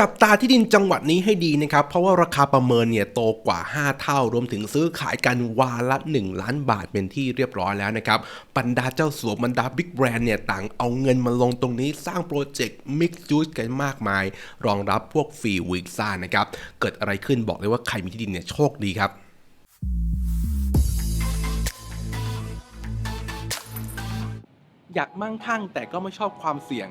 จับตาที่ดินจังหวัดนี้ให้ดีนะครับ เพราะว่าราคาประเมินเนี่ยโตกว่า 5 เท่า รวมถึงซื้อขายกันวาละ 1 ล้านบาทเป็นที่เรียบร้อยแล้วนะครับ บรรดาเจ้าสัวบรรดาบิ๊กแบรนด์เนี่ยต่างเอาเงินมาลงตรงนี้สร้างโปรเจกต์มิกซ์จูสกันมากมาย รองรับพวกฟรีวีซ่านะครับ เกิดอะไรขึ้นบอกเลยว่าใครมีที่ดินเนี่ยโชคดีครับอยากมั่งคั่งแต่ก็ไม่ชอบความเสี่ยง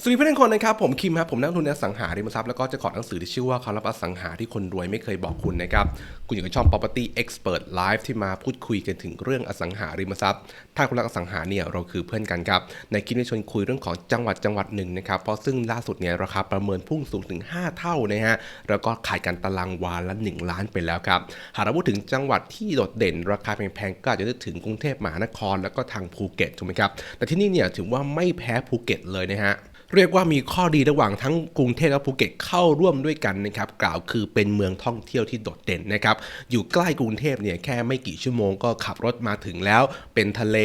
สวัสดีเพื่อนๆทุกคนนะครับผมคิมครับผมนักทุนอสังหาริมทรัพย์แล้วก็จะขอหนังสือที่ชื่อว่าคำรับอสังหาที่คนรวยไม่เคยบอกคุณนะครับคุณอยู่ในช่อง property expert live ที่มาพูดคุยกันถึงเรื่องอสังหาริมทรัพย์ ถ้าคุณรักอสังหาเนี่ยเราคือเพื่อนกันครับในคลิปนี้ชวนคุยเรื่องของจังหวัดจังหวัดหนึ่งนะครับเพราะซึ่งล่าสุดเนี่ยราคาประเมินพุ่งสูงถึง 5 เท่านะฮะแล้วก็ขายกันตารางวาละ 1 ล้านไปแล้วครับหากเราพูดถึงจังหวัดที่โดดเด่น ราคาแพงๆก็อาจจะนึกถึงกรุงเทพมหานคร แล้วก็ทางภูเก็ตถูกไหมครับแต่ที่นี่เนี่ยถือว่าไม่แพ้ภูเก็ตเลยนะฮะเรียกว่ามีข้อดีระหว่างทั้งกรุงเทพและภูเก็ตเข้าร่วมด้วยกันนะครับกล่าวคือเป็นเมืองท่องเที่ยวที่โดดเด่นนะครับอยู่ใกล้กรุงเทพเนี่ยแค่ไม่กี่ชั่วโมงก็ขับรถมาถึงแล้วเป็นทะเล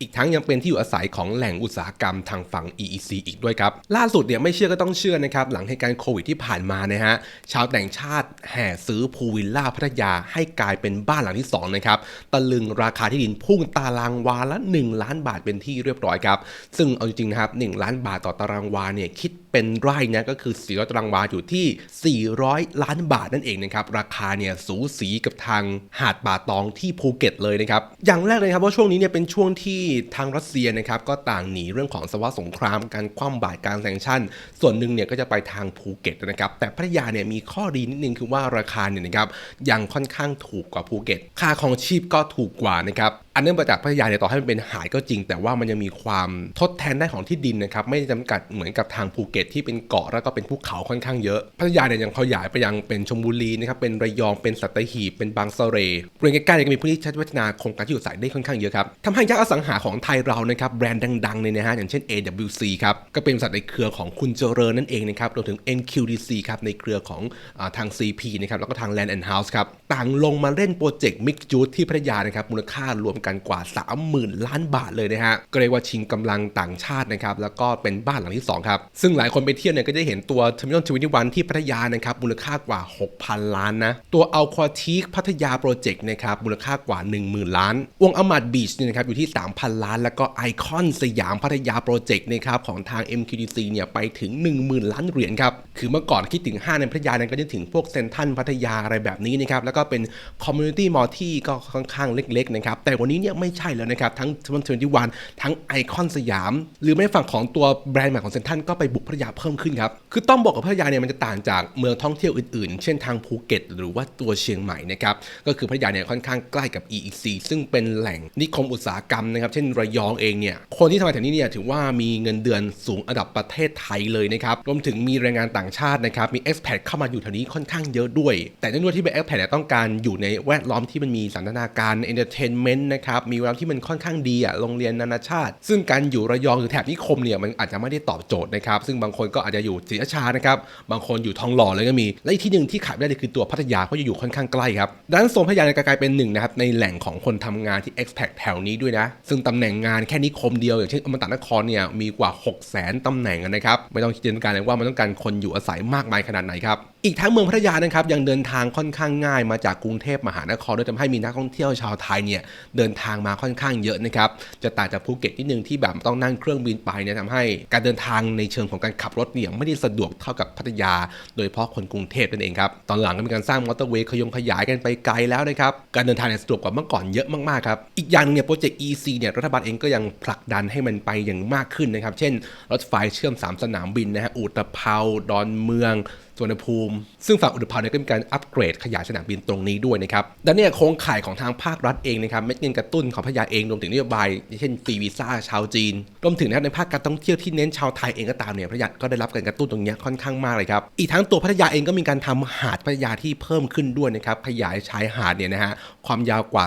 อีกทั้งยังเป็นที่อยู่อาศัยของแหล่งอุตสาหกรรมทางฝั่ง EEC อีกด้วยครับล่าสุดเนี่ยไม่เชื่อก็ต้องเชื่อนะครับหลังเหตุการณ์โควิดที่ผ่านมานะฮะชาวต่างชาติแห่ซื้อพูลวิลล่าพัทยาให้กลายเป็นบ้านหลังที่สองนะครับตะลึงราคาที่ดินพุ่งตารางวาละ 1 ล้านบาทเป็นที่เรียบร้อยครับซึ่งเอาจริงๆนะครับ1ล้านบาทต่อตารางวาเนี่ยคิดเป็นไร่นี่ยก็คือ400ตารางวาอยู่ที่ 400 ล้านบาทนั่นเองนะครับราคาเนี่ยสูสีกับทางหาดป่าตองที่ภูเก็ตเลยนะครับอย่างแรกเลยครับว่าช่วงนี้เนี่ยเป็นช่วงที่ทางรัสเซียนะครับก็ต่างหนีเรื่องของสวะสงครามการคว่ำบาตรการแซงชั่น ส่วนหนึ่งเนี่ยก็จะไปทางภูเก็ตนะครับแต่พัทยาเนี่ยมีข้อดีนิดนึงคือว่าราคาเนี่ยนะครับยังค่อนข้างถูกกว่าภูเก็ต ค่าของชีพก็ถูกกว่านะครับอันเนื่องมาจากพัทยาเนี่ยต่อให้มันเป็นหาดก็จริง แต่ว่ามันยังมีความทดแทนได้ของที่ดินนะครับไม่ได้จำกัดเหมือนกับทางภูเก็ตที่เป็นเกาะแล้วก็เป็นภูเขาค่อนข้างเยอะ พัทยาเนี่ยยังขยายไปยังเป็นชลบุรีนะครับ เป็นระยอง เป็นสัตหีบ เป็นบางสะเรบริเวณใกล้ๆเนี่ยก็มีพื้นที่ชัดพัฒนาโครงการที่อยู่อาศัยได้ค่อนข้างเยอะครับทำให้ยักษ์อสังหาของไทยเรานะครับแบรนด์ดังๆเลยนะฮะอย่างเช่น AWC ครับก็เป็นบริษัทในเครือของคุณเจริญนั่นเองนะครับรวมถึง NQDC ครับในเครือของอทาง CP นะครับแล้วก็ทาง Land and House ครับต่างลงมาเล่นโปรเจกต์ Mix Juice ที่พัทยานะครับมูลค่ารวมกันกว่า 30,000 ล้านบาทเลยนะฮะก็เรียกว่าชิงกำลังต่างชาตินะครับแล้วก็เป็นบ้านหลังที่2ครับซึ่งหลายคนไปเที่ยวเนี่ยก็จะเห็นตัว Terminal 21ที่พัทยานะครับมูลค่ากว่า 6,000 ล้านนะ ตัว Aquatic พัทยาโปรเจกต์นะครับมูลค่ากว่า 10,000 ล้าน วงอมาดบีชเนี่ยนะครับอยู่ที่ 3,000 ล้าน แล้วก็ไอคอนสยามพัทยาโปรเจกต์นะครับของทาง MQDC เนี่ยไปถึง 10,000 ล้านเหรียญครับ คือเมื่อก่อนคิดถึงห้างในพัทยานั้นก็จะถึงพวกเซนทันพัทยาอะไรแบบนี้นะครับแล้วก็เป็นคอมมูนิตี้มอลที่ก็ค่อนข้างเล็กๆนะครับแต่วันนี้เนี่ยไม่ใช่แล้วนะครับทั้งทเวนตี้วันทั้งไอคอนสยาม หรือไม่ฝั่งของตัวแบรนด์ใหม่ของเซนทันก็ไปบุกพัทยาเพิ่มขึ้นครับ คือต้องบอกกับพัทยาเนี่ยมันจะต่างจากเมืองท่องเที่ยวอื่นๆ เช่นทางภูเก็ต หรือว่าตัวเชียงใหม่นะครับ ก็คือพัทยาเนี่ยค่อนข้างใกล้กับ EEC ซึ่งเป็นแหล่งนิคมอุตสาหกรรมนะครับ เช่นระยองเองเนี่ย คนที่ทำงานแถวนี้เนี่ยถือว่ามีเงินเดือนสูงอันดับประเทศไทยเลยนะครับ รวมถึงมีแรงงานต่างชาตินะครับ มี expat เข้ามาอยู่แถวนี้ค่อนข้างเยอะด้วย แต่นื่องด้วยที่เป็น expat เนี่ยต้องการอยู่ในแวดล้อมที่มันมีสันทนาการ entertainment นะครับ มีแวดล้อมที่มันค่อนข้างดีอะโรงเรียนนานาชาติ ซึ่งการอยู่ระยองหรือแถบนิคมเนี่ยมันอาจจะไม่ได้ตอบโจทย์นะครับซึ่งบางคนก็อาจจะอยู่ศรีราชานะครับบางคนอยู่ทองหล่อเลยก็มี และอีกที่หนึ่งที่ขาดไได้เลยคือตัวพัทยาเพราะอยู่ค่อนข้างใกล้ครับดังนั้นโซนพัทยาเนี่ยกลายเป็นหนึ่งนะครับในแหล่งของคนทำงานที่ expat แถวนี้ด้วยนะ ซึ่งตำแหน่งงานแค่นิคมเดียว อย่างเช่นอมตะนครเนี่ยมีกว่า 6 0 0 0 0ตำแหน่งนะครับไม่ต้องจินตนาการเลยว่ามันต้องการคนอยู่อาศัยมากมายขนาดไหนครับอีกทั้งเมืองพัทยานะครับยังเดินทางค่อนข้างง่ายมาจากกรุงเทพมหานครด้วยทำให้มีนักท่องเที่ยวชาวไทยเนี่ยเดินทางมาค่อนข้างเยอะนะครับจะต่างจากภูเก็ตนิดนึงที่แบบต้องนั่งเครื่องบินไปเนี่ยทำให้การเดินทางในเชิงของการขับรถเนี่ยไม่ได้สะดวกเท่ากับพัทยา โดยเฉพาะคนกรุงเทพนั่นเองครับ ตอนหลังก็มีการสร้างมอเตอร์เวย์ขยงขยายกันไปไกลแล้วนะครับ การเดินทางเนี่ยสะดวกกว่าเมื่อก่อนเยอะมากๆครับ อีกอย่างหนึงเนี่ยโปรเจกต์ EC เนี่ยรัฐบาลเองก็ยังผลักดันให้มันไปอย่างมากขึ้นนะครับ เช่น รถไฟเชื่อม 3 สนามบินนะฮะอุตภเปาดอนเมือง สวนภูมิ ซึ่งฝั่งอุตภาวเนี่ยก็มีการอัปเกรดขยายสนามบินตรงนี้ด้วยนะครับดังนั้นเนี่ยโครงข่ายของทางภาครัฐเองนะครับเม็ดเงินกระตุ้นของพยาเองรวมถึงนโยบายอย่างเช่นฟรีวีซ่าชาวจีนรวมถึงนะครับในภาคการท่องเที่ยวที่เน้นชาวไทยเองก็ตามเนี่ยพยาก็ได้รับการกระตุ้นตรงนี้ค่อนข้างมากเลยครับอีกทั้งตัวพัทยาเองก็มีการทำหาดพัทยาที่เพิ่มขึ้นด้วยนะครับขยายชายหาดเนี่ยนะฮะความยาวกว่า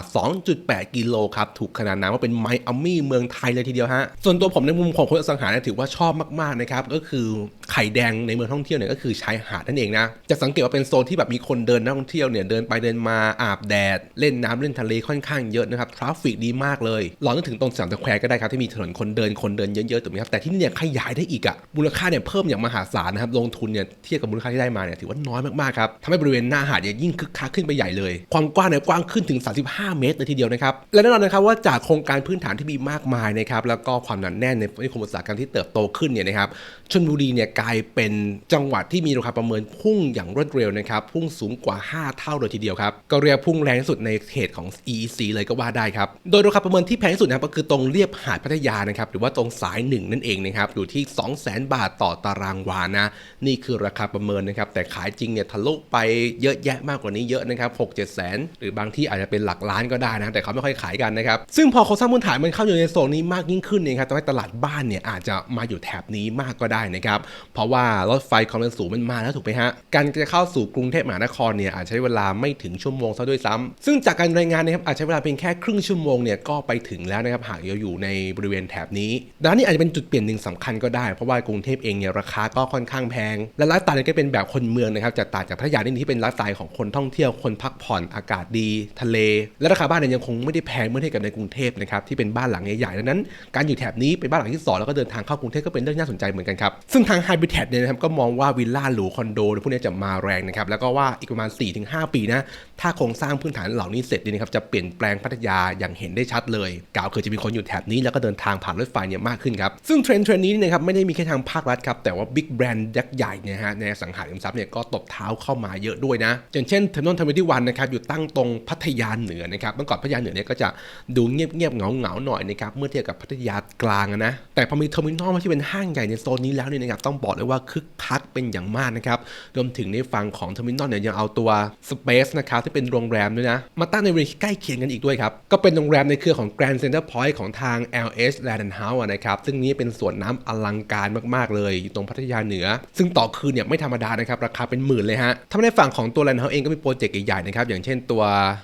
2.8 กิโลครับถูกขนานนามว่าเป็นไมอามี่เมืองไทยเลยทีเดียวฮะส่วนตัวผมในมุมของคนอสังหาเนี่ยถือว่าชอบมากๆนะครับก็คือไข่แดงในเมืองท่องเที่ยวเนี่ยก็คือชายหาดนั่นเองนะ จะสังเกตว่าเป็นโซนที่แบบมีคนเดินนักท่องเที่ยวเนี่ยเดินไปเดินมาอาบแดด เล่นน้ำเล่นทะเลค่อนข้างเยอะนะครับทราฟฟิกดีมากเลยลองนึกถึงตรงสยามสแควร์ก็ได้ครับที่มีถนนคนเดินคนเดินเยอะๆถูกไหมครับแต่ที่นี่เนี่ยขยายได้อีกอะมูลค่าเนี่ยเพิ่มอย่างมหาศาลนะครับลงทุนเนี่ยเทียบกับมูลค่าที่ได้มาเนี่ยถือว่าน้อยมากๆครับทำให้บริเวณหน้าหาดเนี่ยยิ่งคึกคักขึ้นไปใหญ่เลย ความกว้างเนี่ยกว้างขึ้นถึง 35 เมตรเลยทีเดียวนะครับและแน่นอนนะครับว่าจากโครงการพื้นฐานที่มีมากมายนะครับแล้วก็ความหนาแน่นในนิคมอุตสาหกรรมที่เติบโตขึ้นเนี่ยนะครับชลบุรีเนี่ยกลายเป็นจังหวัดที่มีราคาประเมินพุ่งอย่างรวดเร็วนะครับ พุ่งสูงกว่า 5 เท่าเลยทีเดียวครับ ก็เรียกพุ่งแรงที่สุดในเขตของ EEC เลยก็ว่าได้ครับ โดยราคาประเมินที่แพงที่สุดนะครับก็คือตรงเรียบหาดพัทยานะครับ หรือว่าตรงสายหนึ่งนั่นเองนะครับ อยู่ที่ 200,000 บาทต่อตารางวานะ นี่คือราคาประเมินนะครับ แต่ขายจริงเนี่ยทะลุไปเยอะแยะมากกว่านี้เยอะนะครับ6 7แสนหรือบางที่อาจจะเป็นหลักล้านก็ได้นะแต่เขาไม่ค่อยขายกันนะครับซึ่งพอโครงสร้างพื้นฐานมันเข้าอยู่ในโซนนี้มากยิ่งขึ้นเนี่ยครับทำให้ตลาดบ้านเนี่ยอาจจะมาอยู่แถบนี้มากก็ได้นะครับเพราะว่ารถไฟความเร็วสูงมันมาแล้วถูกไหมฮะ การจะเข้าสู่กรุงเทพมหานครเนี่ยอาจใช้เวลาไม่ถึงชั่วโมงซะด้วยซ้ำซึ่งจากการรายงานนะครับอาจใช้เวลาเพียงแค่ครึ่งชั่วโมงเนี่ยก็ไปถึงแล้วนะครับหากเราอยู่ในบริเวณแถบนี้ดังนั้นนี่อาจจะเป็นจุดเปลี่ยนหนึ่งสำคัญก็ได้เพราะว่ากรุงเทพเองเนี่ยราคาก็ค่อนข้างแพง และไลฟ์สไตล์ก็เป็นแบบคนเมืองนะครับจะต่างจากพัทยาที่เป็นไลฟ์สไตล์ของคนท่องเที่ยวคนพักผ่อนอากาศดี ทะเล และราคาบ้านเนี่ยยังคงไม่ได้แพงเมื่อเทียบกับในกรุงเทพนะครับที่เป็นบ้านหลังใหญ่ๆดังนั้น การอยู่แถบนี้เป็นบ้านหลังที่สองแล้วก็เดินทางเข้ากรุงเทพก็เป็นเรื่องน่าสนใจเหมือนกันครับซึ่งทาง Habitat เนี่ยนะครับก็มองว่าวิลล่าหรูคอนโดพวกนี้จะมาแรงนะครับแล้วก็ว่าอีกประมาณ 4-5 ปีนะถ้าโครงสร้างพื้นฐานเหล่านี้เสร็จเนี่ยนะครับจะเปลี่ยนแปลงพัทยาอย่างเห็นได้ชัดเลยกล่าวคือจะมีคนอยู่แถบนี้แล้วก็เดินทางผ่านรถไฟเนี่ยมากขึ้นครับซึ่งเทรนด์เทรนด์นี้นะครับไม่ได้มีแค่ทางภาครัฐครับแต่ว่าบิ๊กแบรนด์ยักษ์ใหญ่เนี่ยฮะในสังหาริมทรัพย์เนี่ยก็ตบเท้าเข้ามาเยอะด้วยนะอย่างเช่นเทอร์มินอลทเวนตี้วันนะครับอยู่ตั้งตรงพัทยาเหนือนะครับเมื่อก่อนพัทยาเหนือเนี่ยก็จะดูเงียบๆเงาๆหน่อยนะครับเมื่อเทียบกับพัทยากลางนะแต่พอมีเทอร์มินอลที่เป็นห้างใหญ่ในโซนนี้แล้วเนี่ยนะครับต้องบอกเลยว่าคึกคักเป็นอย่างมากนะครับรวมถึงในฝั่งของเทอร์มินอลเนี่ยยังเอาตัว Space นะครับที่เป็นโรงแรมด้วยนะ มาตั้งในบริเวณใกล้เคียงกันอีกด้วยครับ ก็เป็นโรงแรมในเครือของ Grand Center Point ของทาง LH Land and House นะครับ ซึ่งนี้เป็นสวนน้ำอลังการมาก ๆ เลยอยู่ตรงพัทยาเหนือ ซึ่งต่อคืนเนี่ยไม่ธรรมดานะครับ ราคาเป็นหมื่นเลยฮะถ้าในฝั่งของตัว Land House เองก็มีโปรเจกต์ใหญ่ๆนะครับอย่างเช่นตัว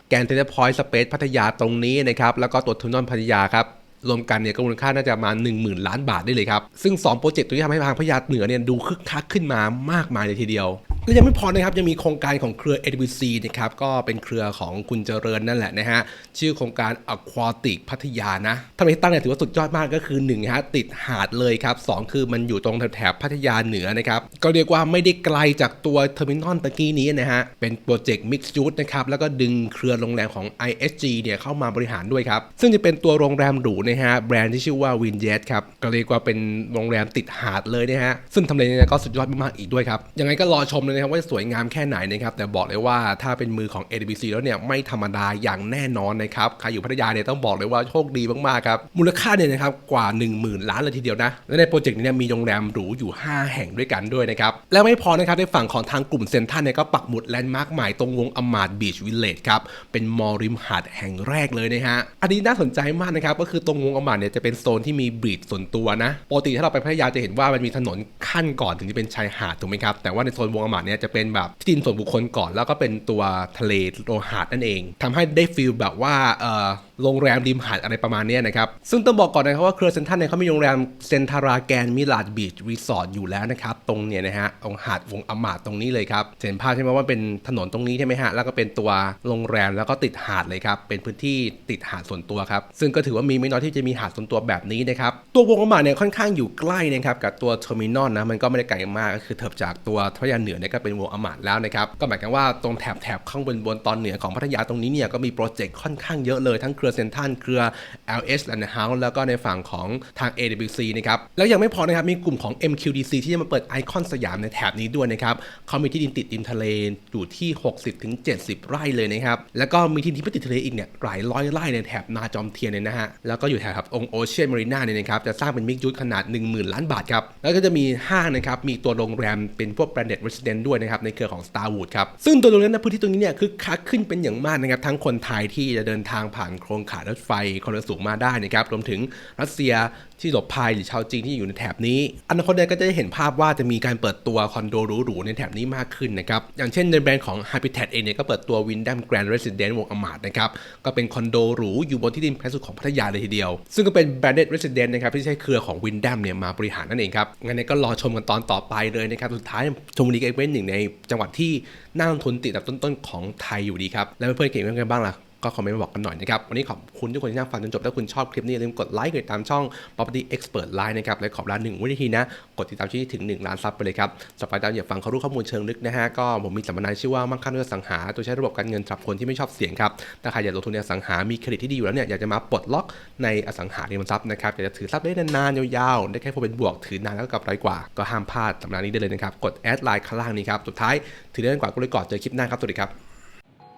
Grand Center Point Space พัทยาตรงนี้นะครับแล้วก็ตัวทุนนอนพัทยาครับ รวมกันเนี่ยก็มูลค่าน่าจะประมาณ1 0,000 ล้านบาทได้เลยครับ ซึ่ง 2 โปรเจกต์ตัวนี้ทำให้ทางพญาเหนือเนี่ยดูคึกคักขึ้นมามากมายเลยทีเดียวและยังไม่พอนะครับยังมีโครงการของเครือ AWC นะครับก็เป็นเครือของคุณเจริญนั่นแหละนะฮะชื่อโครงการ Aquatic พัทยานะทำไมตั้งเนี่ยถือว่าสุดยอดมากก็คือ1นะฮะติดหาดเลยครับสคือมันอยู่ตรงแถบพัทยาเหนือนะครับก็เรียกว่าไม่ได้ไกลจากตัวเทอร์มินอลตะกี้นี้นะฮะเป็นโปรเจกต์ Mixed Use นะครับแล้วก็ดึงเครือโรงแรมของ ISG เนี่ยเข้ามาบริหารด้วยครับซึ่งจะเป็นตัวโรงแรมหรูนะฮะ แบรนด์ที่ชื่อว่า w i n j e t ครับ ก็เรียกว่าเป็นโรงแรมติดหาดเลยนะฮะ ซึ่งทำเลเนี่ยก็สุดยอดมากๆอีกด้วยครับ ยังไงก็รอชมเลยนะครับว่าจะสวยงามแค่ไหนนะครับ แต่บอกเลยว่าถ้าเป็นมือของ AWC แล้วเนี่ยไม่ธรรมดาอย่างแน่นอนนะครับ ใครอยู่พัทยาเนี่ยต้องบอกเลยว่าโชคดีมากๆครับ มูลค่าเนี่ยนะครับกว่า 10,000 ล้านเลยทีเดียวนะ และในโปรเจกต์นี้เนี่ยมีโรงแรมหรูอยู่ 5 แห่งด้วยกันด้วยนะครับ แล้วไม่พอนะครับในฝั่งของทางกลุ่มเซ็นทรัลเนี่ยก็ปักหมุดแลนด์มาร์คใหม่ตรงวงอมาดบีชวิลเลจครับเป็นมอลริมหาดแห่งแรกเลยนะฮะอันนี้น่าสนใจมากนะครับก็คือตรงวงอมาดเนี่ยจะเป็นโซนที่มีบีชส่วนตัวนะปกติถ้าเราไปพัทยาจะเห็นว่ามันมีถนนขั้นก่อนถึงจะเป็นชายหาดถูกไหมครับ แต่ว่าในโซนวงอมาดเนี่ยจะเป็นแบบที่ดินส่วนบุคคลก่อน แล้วก็เป็นตัวทะเลโลหาดนั่นเองทำให้ได้ฟีลแบบว่าเออโรงแรมริมหาดอะไรประมาณนี้นะครับ ซึ่งต้องบอกก่อนนะครับว่าเครือเซนทัลเนี่ยเขามีโรงแรมเซนทาราแกนมิลาดบีชรีสอร์ทอยู่แล้วนะครับ ตรงเนี่ยนะฮะตรงหาดวงอมาดตรงนี้เลยครับเห็นภาพใช่ไหมว่าเป็นถนนตรงนี้ใช่ไหมฮะ แล้วก็เป็นตัวโรงแรมแล้วก็ติดหาดเลยครับ เป็นพื้นที่ติดหาดส่วนตัวครับ ซึ่งก็ถือว่ามีไม่น้อยที่จะมีหาดส่วนตัวแบบนี้นะครับ ตัววงอมาเนี่ยค่อนข้างอยู่ใกล้นะครับกับตัวเทอร์มินอลนะมันก็ไม่ได้ไกลมากก็คือเถิบจากตัวพัทยาเหนือเนี่ยก็เป็นวงอมาดแล้วนะครับก็หมายความว่าตรงแถบแถบข้างบนบนตอนเหนือของพัทยาตรงนี้เนี่ยก็มีโปรเจกต์ค่อนข้างเยอะเลยทั้งเครือเซนทรัลเครือ LH Land House แล้วก็ในฝั่งของทาง AWC นะครับแล้วยังไม่พอนะครับมีกลุ่มของ MQDC ที่จะมาเปิดไอคอนสยามในแถบนี้ด้วยนะครับเขามีที่ดินติดริมทะเลอยู่ที่ 60-70 ไร่เลยนะครับแล้วก็มีที่ดินที่ไม่ติดทะเลอีกเนี่ยหลายร้อยไร่ในแถบนาจอมเทียนเนี่ยนะฮะแล้วก็อยู่แถบองโอเชียนมารีนาเนี่ยนะครับจะสร้างเป็นมิกยูดขนาด 10,000 ล้านบาทครับ แล้วก็จะมีห้างนะครับมีตัวโรงแรมเป็นพวก branded resident ด้วยนะครับในเครือของ Starwood ครับซึ่งตัวโรงแรมนนพื้นที่ตรงนี้เนี่ยคือคักขึ้นเป็นอย่างมากนะครับทั้งคนไทยที่จะเดินทางผ่านโครงข่ายรถไฟความเร็วสูงมาได้นะครับรวมถึงรัสเซียที่หลบภัยหรือชาวจีนที่อยู่ในแถบนี้อนาคตเนี่ยก็จะได้เห็นภาพว่าจะมีการเปิดตัวคอนโดหรูๆในแถบนี้มากขึ้นนะครับอย่างเช่นในแบรนด์ของ Habitat เองเนี่ยก็เปิดตัว Windham Grand Residence วงอมาดนะครับก็เป็นคอนโดหรูอยู่บนที่ดินแพงสุดของพัทยาเลยทีเดียว ซึ่งก็เป็น Branded Residence นะครับที่ใช้เครือของ Windham เนี่ยมาบริหารนั่นเองครับงั้นก็รอชมกันตอนต่อไปเลยนะครับสุดท้ายชมบุรีก็เป็นหนึ่งในจังหวัดที่น่าลงทุนติดอันดับต้นๆของไทยอยู่ดีครับแล้วเพื่อนๆเก่งเรื่องกันบ้างล่ะ ก็คอมเมนต์มาบอกกันหน่อยนะครับ วันนี้ขอบคุณทุกคนที่นั่งฟังจนจบ ถ้าคุณชอบคลิปนี้อย่าลืมกดไลค์กดติดตามช่อง Property Expert Line นะครับ และขอบร้านหนึ่งวิธีนะ กดติดตามที่ถึง 1 ล้านซับไปเลยครับสปายดาวอยากฟังเขารู้ข้อมูลเชิงลึกนะฮะ ก็ผมมีสัมมนาชื่อว่ามั่งคั่งด้วยสังหาโดยใช้ระบบการเงินสำหรับคนที่ไม่ชอบเสี่ยงครับ ถ้าใครอยากลงทุนในอสังหา มีเครดิตที่ดีอยู่แล้วเนี่ย อยากจะมาปลดล็อกในอสังหาริมทรัพย์นะครับ อยากจะถือทรัพย์ได้นานๆยาวๆ ได้แค่พอเป็นบวก ถือนานแล้วก็กำไรกว่า ก็ห้ามพลาดสัมมนานี้ได้เลยนะครับ กดแอดไลน์ข้างล่างนี้ครับ สุดท้ายถือได้นานกว่าก็เลยกอนเจอคลิปหน้าครับ สวัสดีครับ